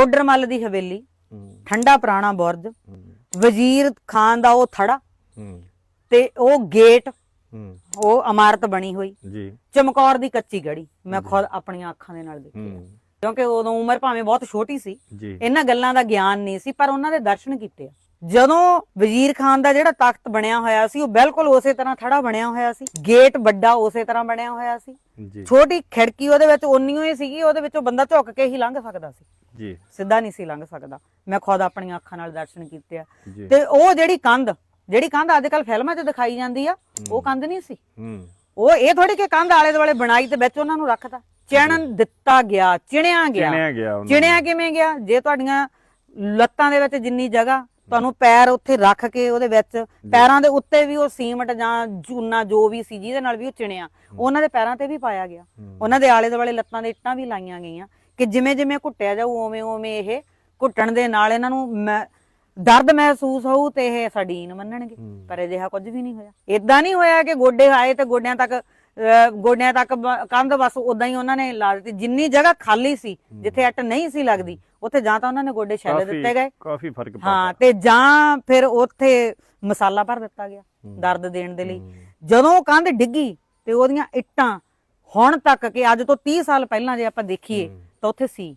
ਟੋਡਰਮੱਲ ਦੀ ਹਵੇਲੀ ਠੰਡਾ ਪੁਰਾਣਾ ਬੁਰਜ ਵਜ਼ੀਰ ਖਾਨ ਦਾ ਉਹ ਥੜਾ ਤੇ ਉਹ ਗੇਟ ਉਹ ਇਮਾਰਤ ਬਣੀ ਹੋਈ। ਜੀ। ਚਮਕੌਰ ਦੀ ਕੱਚੀ ਗੜੀ ਮੈਂ ਖੁਦ ਆਪਣੀਆਂ ਅੱਖਾਂ ਦੇ ਨਾਲ ਦੇਖੀ ਆ। ਕਿਉਂਕਿ ਉਦੋਂ ਉਮਰ ਭਾਵੇਂ ਬਹੁਤ ਛੋਟੀ ਸੀ ਇਹਨਾਂ ਗੱਲਾਂ ਦਾ ਗਿਆਨ ਨਹੀਂ ਸੀ ਪਰ ਉਹਨਾਂ ਦੇ ਦਰਸ਼ਨ ਕੀਤੇ ਆ। ਜਦੋਂ ਵਜ਼ੀਰ ਖਾਨ ਦਾ ਜਿਹੜਾ ਤਖਤ ਬਣਿਆ ਹੋਇਆ ਸੀ ਉਹ ਬਿਲਕੁਲ ਉਸੇ ਤਰ੍ਹਾਂ ਥੜਾ ਬਣਿਆ ਹੋਇਆ ਸੀ। ਗੇਟ ਵੱਡਾ ਉਸੇ ਤਰ੍ਹਾਂ ਬਣਿਆ ਹੋਇਆ ਸੀ। ਛੋਟੀ ਖਿੜਕੀ ਉਹਦੇ ਵਿੱਚ ਓਨੀਓ ਹੀ ਸੀਗੀ ਉਹਦੇ ਵਿੱਚੋਂ ਬੰਦਾ ਝੁੱਕ ਕੇ ਹੀ ਲੰਘ ਸਕਦਾ ਸੀ। ਜੀ। ਸਿੱਧਾ ਨਹੀਂ ਸੀ ਲੰਘ ਸਕਦਾ। ਮੈਂ ਖੁਦ ਆਪਣੀਆਂ ਅੱਖਾਂ ਨਾਲ ਦਰਸ਼ਨ ਕੀਤੇ ਆ। ਤੇ ਉਹ ਜਿਹੜੀ ਕੰਧ ਜਿਹੜੀ ਕੰਧ ਅੱਜ ਕੱਲ ਫਿਲਮਾਂ 'ਚ ਦਿਖਾਈ ਜਾਂਦੀ ਆ ਉਹ ਕੰਧ ਨਹੀਂ ਸੀ। ਉਹ ਇਹ ਥੋੜੀ ਕਿ ਕੰਧ ਆਲੇ ਦੁਆਲੇ ਬਣਾਈ ਤੇ ਵਿੱਚ ਉਹਨਾਂ ਨੂੰ ਰੱਖਤਾ। ਚਿਣਨ ਦਿੱਤਾ ਗਿਆ ਚਿਣਿਆ ਗਿਆ। ਚਿਣਿਆ ਗਿਆ ਚਿਣਿਆ ਕਿਵੇਂ ਗਿਆ? ਜੇ ਤੁਹਾਡੀਆਂ ਲੱਤਾਂ ਦੇ ਵਿੱਚ ਜਿੰਨੀ ਜਗ੍ਹਾ ਤੁਹਾਨੂੰ ਪੈਰ ਉੱਥੇ ਰੱਖ ਕੇ ਉਹਦੇ ਵਿੱਚ ਪੈਰਾਂ ਦੇ ਉੱਤੇ ਵੀ ਉਹ ਸੀਮਟ ਜਾਂ ਚੂਨਾ ਜੋ ਵੀ ਸੀ ਜਿਹਦੇ ਨਾਲ ਵੀ ਉਹ ਚਿਣਿਆ ਉਹਨਾਂ ਦੇ ਪੈਰਾਂ ਤੇ ਵੀ ਪਾਇਆ ਗਿਆ। ਉਹਨਾਂ ਦੇ ਆਲੇ ਦੁਆਲੇ ਲੱਤਾਂ ਦੇ ਇੱਟਾਂ ਵੀ ਲਾਈਆਂ ਗਈਆਂ। ਕਿ ਜਿਵੇਂ ਜਿਵੇਂ ਘੁੱਟਿਆ ਜਾਊ ਓਵੇਂ ਓਵੇਂ ਇਹ ਘੁੱਟਣ ਦੇ ਨਾਲ ਇਹਨਾਂ ਨੂੰ ਦਰਦ ਮਹਿਸੂਸ ਹੋਊ ਤੇ ਇਹ ਸਾਡੀ ਮੰਨਣਗੇ। ਪਰ ਅਜਿਹਾ ਕੁਝ ਵੀ ਨਹੀਂ ਹੋਇਆ। ਇਦਾਂ ਨਹੀਂ ਹੋਇਆ ਕਿ ਗੋਡੇ ਆਏ ਤੇ ਗੋਡਿਆਂ ਤੱਕ ਗੋਡਿਆਂ ਤੱਕ ਕੰਧ ਬਸ ਉਦਾਂ ਹੀ ਉਹਨਾਂ ਨੇ ਲਾ ਦਿੱਤੀ। ਜਿੰਨੀ ਜਗ੍ਹਾ ਖਾਲੀ ਸੀ ਜਿੱਥੇ ਅੱਟ ਨਹੀਂ ਸੀ ਲੱਗਦੀ ਉੱਥੇ ਜਾਂ ਤਾਂ ਉਹਨਾਂ ਨੇ ਗੋਡੇ ਛੱਡ ਦਿੱਤੇ ਗਏ। ਕਾਫੀ ਫ਼ਰਕ ਹਾਂ ਤੇ ਜਾਂ ਫਿਰ ਉੱਥੇ ਮਸਾਲਾ ਭਰ ਦਿੱਤਾ ਗਿਆ ਦਰਦ ਦੇਣ ਦੇ ਲਈ। ਜਦੋਂ ਕੰਧ ਡਿੱਗੀ ਤੇ ਉਹਦੀਆਂ ਇੱਟਾਂ ਹੁਣ ਤੱਕ ਕਿ ਅੱਜ ਤੋਂ 30 ਸਾਲ ਪਹਿਲਾਂ ਜੇ ਆਪਾਂ ਦੇਖੀਏ Então, assim,